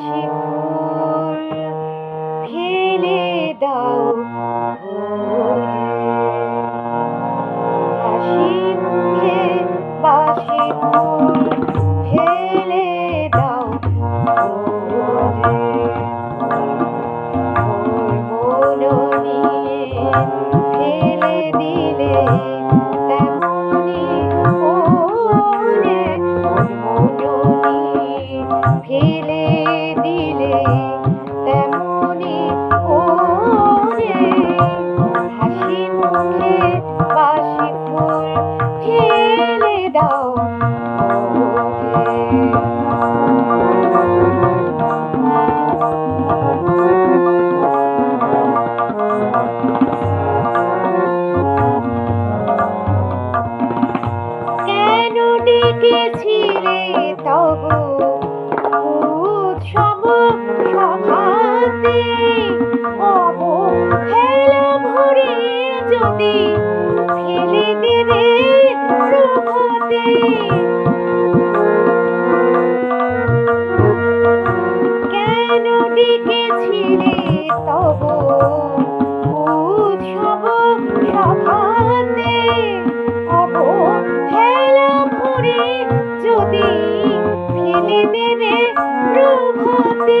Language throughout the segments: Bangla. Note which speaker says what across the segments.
Speaker 1: Amen. কেন ডেকেছিলে তব? উৎসব সভাতে অবহেলা করে যদি ফেলে দেবে প্রভাতে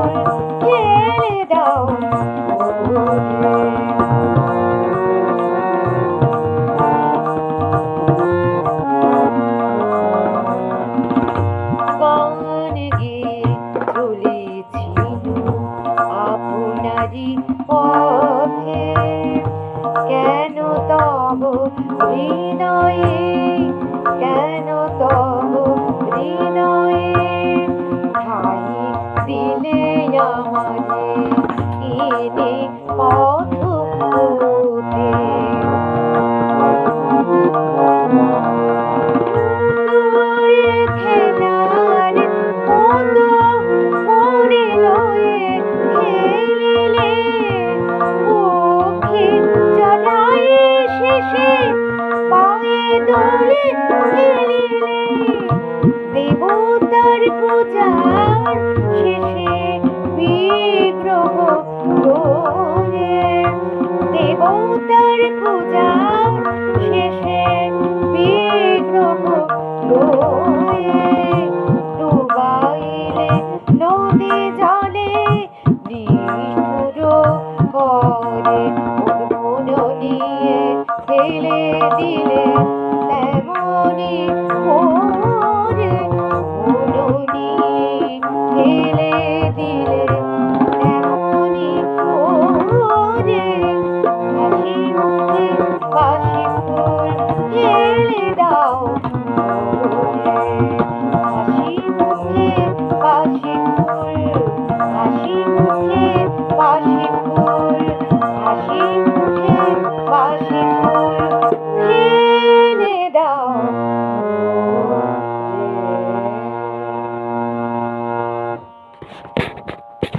Speaker 1: পারি পথে। কেন তব হৃদয়ে কেন তব হৃদয়ে ঠাই দিলে আমাকে কিনে পথ 不加。